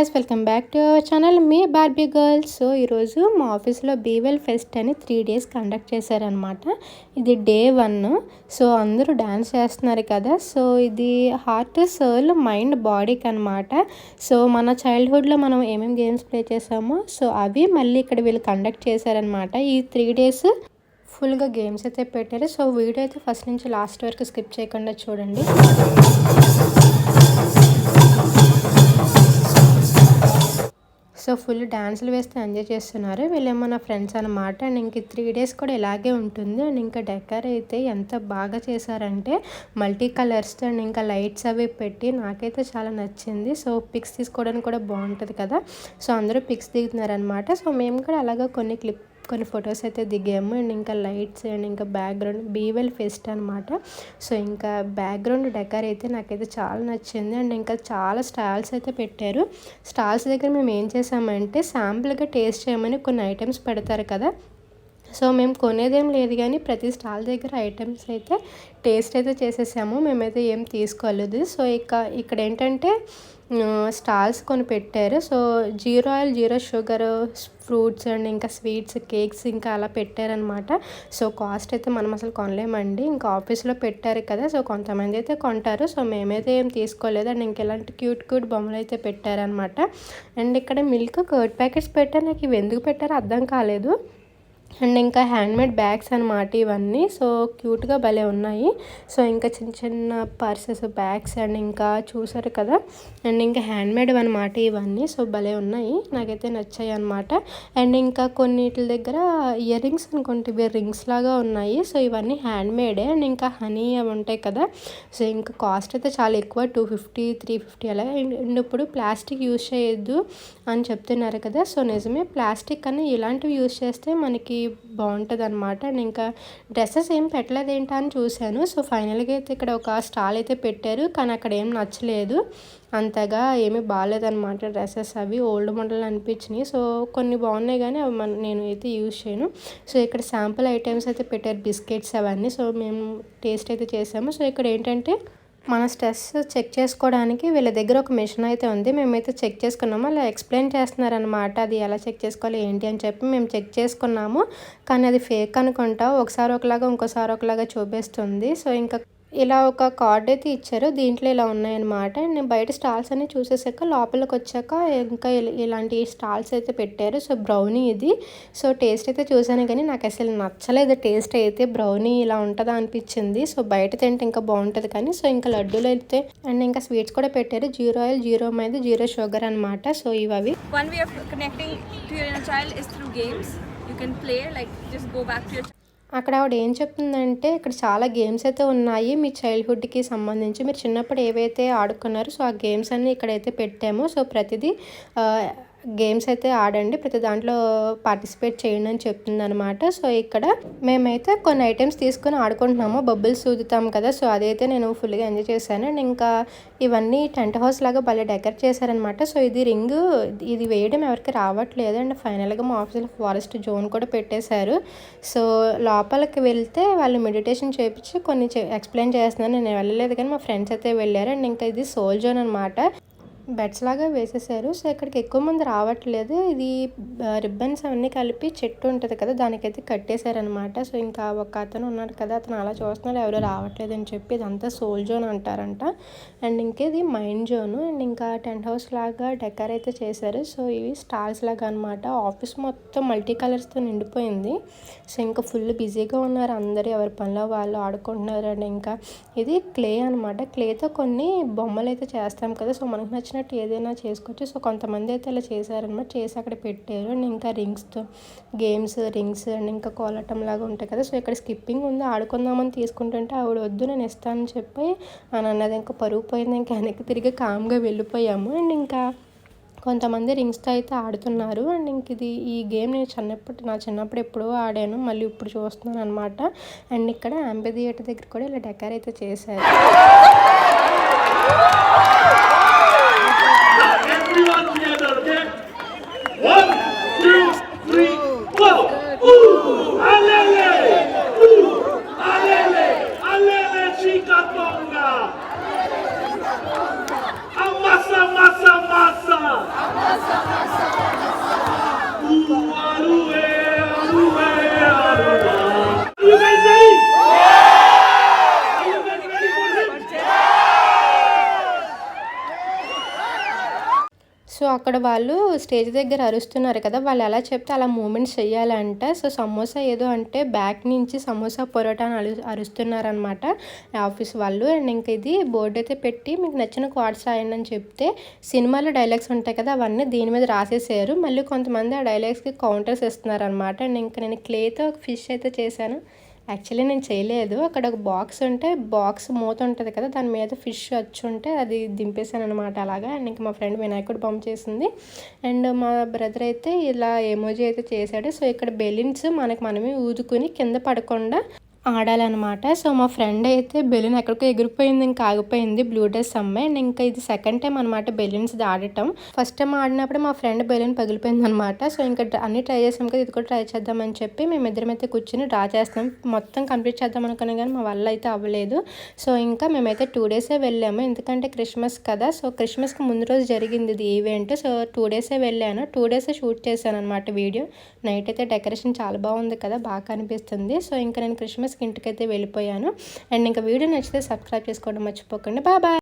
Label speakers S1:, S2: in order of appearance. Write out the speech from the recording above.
S1: Guys welcome back to our channel me Barbie girls so ఈరోజు మా ఆఫీస్లో be well fest అని త్రీ డేస్ కండక్ట్ చేశారనమాట ఇది డే వన్ సో అందరూ డ్యాన్స్ చేస్తున్నారు కదా. సో ఇది హార్ట్ సోల్ మైండ్ బాడీకి అనమాట సో మన చైల్డ్హుడ్లో మనం ఏమేమి గేమ్స్ ప్లే చేసామో సో అవి మళ్ళీ ఇక్కడ వీళ్ళు కండక్ట్ చేశారనమాట ఈ త్రీ డేస్ ఫుల్గా గేమ్స్ అయితే పెట్టారు. సో వీడియో అయితే ఫస్ట్ నుంచి లాస్ట్ వరకు స్కిప్ చేయకుండా చూడండి. సో ఫుల్ డ్యాన్సులు వేస్తే ఎంజాయ్ చేస్తున్నారు. వీళ్ళేమో నా ఫ్రెండ్స్ అనమాట అండ్ ఇంక త్రీ డేస్ కూడా ఇలాగే ఉంటుంది. అండ్ ఇంకా డెకర్ అయితే ఎంత బాగా చేశారంటే మల్టీ కలర్స్ అండ్ ఇంకా లైట్స్ అవి పెట్టి నాకైతే చాలా నచ్చింది. సో పిక్స్ తీసుకోవడానికి కూడా బాగుంటుంది కదా. సో అందరూ పిక్స్ దిగుతున్నారనమాట సో మేము కూడా అలాగా కొన్ని క్లిప్ కొన్ని ఫొటోస్ అయితే దిగాము. అండ్ ఇంకా లైట్స్ అండ్ ఇంకా బ్యాక్గ్రౌండ్ బీవెల్ ఫెస్ట్ అనమాట సో ఇంకా బ్యాక్గ్రౌండ్ డెకర్ అయితే నాకైతే చాలా నచ్చింది. అండ్ ఇంకా చాలా స్టాల్స్ అయితే పెట్టారు. స్టాల్స్ దగ్గర మేము ఏం చేసామంటే శాంపుల్గా టేస్ట్ చేయమని కొన్ని ఐటమ్స్ పెడతారు కదా సో మేము కొనేదేం లేదు కానీ ప్రతి స్టాల్ దగ్గర ఐటమ్స్ అయితే టేస్ట్ అయితే చేసేసాము. మేమైతే ఏం తీసుకోలేదు. సో ఇక ఇక్కడ ఏంటంటే స్టాల్స్ కొని పెట్టారు so zero oil zero sugar fruits and ఇంకా స్వీట్స్ కేక్స్ ఇంకా అలా పెట్టారనమాట. సో కాస్ట్ అయితే మనం అసలు కొనలేమండి. ఇంకా ఆఫీస్లో పెట్టారు కదా సో కొంతమంది అయితే కొంటారు. సో మేమైతే ఏం తీసుకోలేదు. అండ్ ఇంకా ఇలాంటి క్యూట్ క్యూట్ బొమ్మలు అయితే పెట్టారనమాట. అండ్ ఇక్కడ మిల్క్ కర్డ్ ప్యాకెట్స్ పెట్టారు. నాకు ఇవి ఎందుకు పెట్టారో అర్థం కాలేదు. అండ్ ఇంకా హ్యాండ్మేడ్ బ్యాగ్స్ అనమాట ఇవన్నీ. సో క్యూట్గా భలే ఉన్నాయి. సో ఇంకా చిన్న చిన్న పర్సెస్ బ్యాగ్స్ అండ్ ఇంకా చూసారు కదా? అండ్ ఇంకా హ్యాండ్మేడ్ అనమాట ఇవన్నీ. సో భలే ఉన్నాయి. నాకైతే నచ్చాయి అనమాట అండ్ ఇంకా కొన్నిటి దగ్గర ఇయర్ రింగ్స్ అనుకుంటే ఇవి రింగ్స్ లాగా ఉన్నాయి. సో ఇవన్నీ హ్యాండ్మేడే. అండ్ ఇంకా హనీ అవి ఉంటాయి కదా? సో ఇంకా కాస్ట్ అయితే చాలా ఎక్కువ. టూ ఫిఫ్టీ త్రీ ఫిఫ్టీ అలా. అండ్ ఇప్పుడు ప్లాస్టిక్ యూజ్ చేయొద్దు అని చెప్తున్నారు కదా? సో నిజమే ప్లాస్టిక్ అని ఇలాంటివి యూజ్ చేస్తే మనకి బాగుంటుంది అనమాట అండ్ ఇంకా డ్రెస్సెస్ ఏం పెట్టలేదు ఏంటా అని చూశాను. సో ఫైనల్గా అయితే ఇక్కడ ఒక స్టాల్ అయితే పెట్టారు. కానీ అక్కడ ఏం నచ్చలేదు. అంతగా ఏమీ బాగాలేదన్నమాట డ్రెస్సెస్ అవి. ఓల్డ్ మోడల్ అనిపించినాయి. సో కొన్ని బాగున్నాయి కానీ అవి మన నేను అయితే యూజ్ చేయను. సో ఇక్కడ శాంపుల్ ఐటమ్స్ అయితే పెట్టారు. బిస్కెట్స్ అవన్నీ. సో మేము టేస్ట్ అయితే చేసాము. సో ఇక్కడ ఏంటంటే మన స్ట్రెస్ చెక్ చేసుకోవడానికి వీళ్ళ దగ్గర ఒక మిషన్ అయితే ఉంది. మేమైతే చెక్ చేసుకున్నాము. అలా ఎక్స్ప్లెయిన్ చేస్తున్నారనమాట అది ఎలా చెక్ చేసుకోవాలి? ఏంటి? అని చెప్పి మేము చెక్ చేసుకున్నాము. కానీ అది ఫేక్ అనుకుంటా. ఒకసారి ఒకలాగా ఇంకోసారి ఒకలాగా చూపిస్తుంది. సో ఇంకా ఇలా ఒక కార్డ్ అయితే ఇచ్చారు. దీంట్లో ఇలా ఉన్నాయన్నమాట. నేను బయట స్టాల్స్ అన్ని చూసేసాక లోపలికి వచ్చాక ఇంకా ఇలాంటి స్టాల్స్ అయితే పెట్టారు. సో బ్రౌనీ ఇది. సో టేస్ట్ అయితే చూసాను కానీ నాకు అసలు నచ్చలేదు. టేస్ట్ అయితే బ్రౌనీ ఇలా ఉంటుందా అనిపించింది. సో బయట తింటే ఇంకా బాగుంటుంది కానీ సో ఇంకా లడ్డూలు అయితే అండ్ ఇంకా స్వీట్స్ కూడా పెట్టారు. జీరో ఆయిల్ జీరో మీద జీరో షుగర్ అనమాట సో ఇవి
S2: One way of connecting to your inner child is through games. You can play, like just go back to your
S1: అక్కడ ఆవిడ ఏం చెప్తుందంటే ఇక్కడ చాలా గేమ్స్ అయితే ఉన్నాయి. మీ చైల్డ్హుడ్కి సంబంధించి మీరు చిన్నప్పుడు ఏవైతే ఆడుకున్నారో సో ఆ గేమ్స్ అన్నీ ఇక్కడైతే పెట్టాము. సో ప్రతిదీ గేమ్స్ అయితే ఆడండి ప్రతి దాంట్లో పార్టిసిపేట్ చేయండి అని చెప్తుంది అనమాట సో ఇక్కడ మేమైతే కొన్ని ఐటమ్స్ తీసుకొని ఆడుకుంటున్నాము. బబుల్స్ ఊదుతాం కదా సో అదైతే నేను ఫుల్గా ఎంజాయ్ చేశాను. అండ్ ఇంకా ఇవన్నీ టెంట్ హౌస్ లాగా భలే డెకరేట్ చేశారనమాట సో ఇది రింగ్ ఇది వేయడం ఎవరికి రావట్లేదు. అండ్ ఫైనల్గా మా ఆఫీస్లో ఫారెస్ట్ జోన్ కూడా పెట్టేశారు. సో లోపలికి వెళ్తే వాళ్ళు మెడిటేషన్ చేయించి కొన్ని ఎక్స్ప్లెయిన్ చేస్తున్నాను నేను వెళ్ళలేదు కానీ మా ఫ్రెండ్స్ అయితే వెళ్ళారు. అండ్ ఇంకా ఇది సోల్ జోన్ అనమాట బెడ్స్ లాగా వేసేసారు. సో ఇక్కడికి ఎక్కువ మంది రావట్లేదు. ఇది రిబ్బన్స్ అవన్నీ కలిపి చెట్టు ఉంటుంది కదా దానికైతే కట్టేశారనమాట. సో ఇంకా ఒక అతను ఉన్నాడు కదా అతను అలా చూస్తున్నాడు ఎవరు రావట్లేదు అని చెప్పి ఇదంతా సోల్ జోన్ అంటారంట. అండ్ ఇంకేది మైండ్ జోన్. అండ్ ఇంకా టెంట్ హౌస్ లాగా డెకర్ అయితే చేశారు. సో ఇవి స్టాల్స్ లాగా అనమాట. ఆఫీస్ మొత్తం మల్టీ కలర్స్తో నిండిపోయింది. సో ఇంకా ఫుల్ బిజీగా ఉన్నారు అందరూ ఎవరి పనిలో వాళ్ళు ఆడుకుంటున్నారు. అండ్ ఇంకా ఇది క్లే అనమాట. క్లేతో కొన్ని బొమ్మలు అయితే చేస్తాం కదా సో మనకు నచ్చిన నచ్చినట్టు ఏదైనా చేసుకోవచ్చు. సో కొంతమంది అయితే ఇలా చేశారనమాట చేసి అక్కడ పెట్టారు. అండ్ ఇంకా రింగ్స్తో గేమ్స్ రింగ్స్ అండ్ ఇంకా కోలటం లాగా ఉంటాయి కదా. సో ఇక్కడ స్కిప్పింగ్ ఉంది. ఆడుకుందామని తీసుకుంటుంటే ఆవిడ వద్దు నేను ఇస్తానని చెప్పి అని అన్నది. ఇంకా పరుగు పోయింది. ఇంకా వెనక్కి తిరిగి కామ్గా వెళ్ళిపోయాము. అండ్ ఇంకా కొంతమంది రింగ్స్తో అయితే ఆడుతున్నారు. అండ్ ఇంక ఇది ఈ గేమ్ నేను చిన్నప్పుడు నా చిన్నప్పుడు ఎప్పుడో ఆడాను. మళ్ళీ ఇప్పుడు చూస్తున్నాను అనమాట అండ్ ఇక్కడ అంబే థియేటర్ దగ్గర కూడా ఇలా డెకర్ అయితే చేశారు.
S3: Aleluia!
S1: సో అక్కడ వాళ్ళు స్టేజ్ దగ్గర అరుస్తున్నారు కదా వాళ్ళు ఎలా చెప్తే అలా మూమెంట్స్ చేయాలంట సో సమోసా ఏదో అంటే బ్యాక్ నుంచి సమోసా పొరోటా అని అరు అరుస్తున్నారనమాట ఆఫీస్ వాళ్ళు. అండ్ ఇంకా ఇది బోర్డు అయితే పెట్టి మీకు నచ్చిన కార్డ్స్ రాయండి అని చెప్తే సినిమాలో డైలాగ్స్ ఉంటాయి కదా అవన్నీ దీని మీద రాసేసారు. మళ్ళీ కొంతమంది ఆ డైలాగ్స్కి కౌంటర్స్ ఇస్తున్నారు అనమాట అండ్ ఇంకా నేను క్లేతో ఫిష్ అయితే చేశాను. యాక్చువల్లీ నేను చేయలేదు. అక్కడ ఒక బాక్స్ ఉంటే బాక్స్ మూత ఉంటుంది కదా దాని మీద ఫిష్ వచ్చి ఉంటే అది దింపేశాను అనమాట అలాగా. అండ్ ఇంకా మా ఫ్రెండ్ వినాయకుడు పంప్ చేసింది. అండ్ మా బ్రదర్ అయితే ఇలా ఎమోజీ అయితే చేశాడు. సో ఇక్కడ బెలూన్స్ మనకి మనమే ఊదుకుని కింద పడకుండా ఆడాలన్నమాట. సో మా ఫ్రెండ్ అయితే బెలూన్ ఎక్కడికో ఎగిరిపోయింది ఇంకా ఆగిపోయింది బ్లూ డ్రెస్ అమ్మాయి అండ్ ఇంకా ఇది సెకండ్ టైం అనమాట బెలూన్స్ ఆడటం. ఫస్ట్ టైం ఆడినప్పుడు మా ఫ్రెండ్ బెలూన్ పగిలిపోయింది అనమాట సో ఇంకా అన్ని ట్రై చేసాం కదా ఇది కూడా ట్రై చేద్దామని చెప్పి మేమిద్దరం అయితే కూర్చొని డ్రా చేస్తాం మొత్తం కంప్లీట్ చేద్దాం అనుకున్నాం కానీ మా వల్ల అయితే అవ్వలేదు. సో ఇంకా మేమైతే టూ డేసే వెళ్ళాము. ఎందుకంటే క్రిస్మస్ కదా సో క్రిస్మస్కి ముందు రోజు జరిగింది ఇది ఈవెంట్. సో టూ డేసే వెళ్ళాను. టూ డేసే షూట్ చేశాను అనమాట వీడియో. నైట్ అయితే డెకరేషన్ చాలా బాగుంది కదా బాగా కనిపిస్తుంది. సో ఇంకా నేను క్రిస్మస్ ఇంటికైతే వెళ్ళిపోయాను. అండ్ ఇంకా వీడియో నచ్చితే సబ్స్క్రైబ్ చేసుకోవడం మర్చిపోకండి. Bye bye.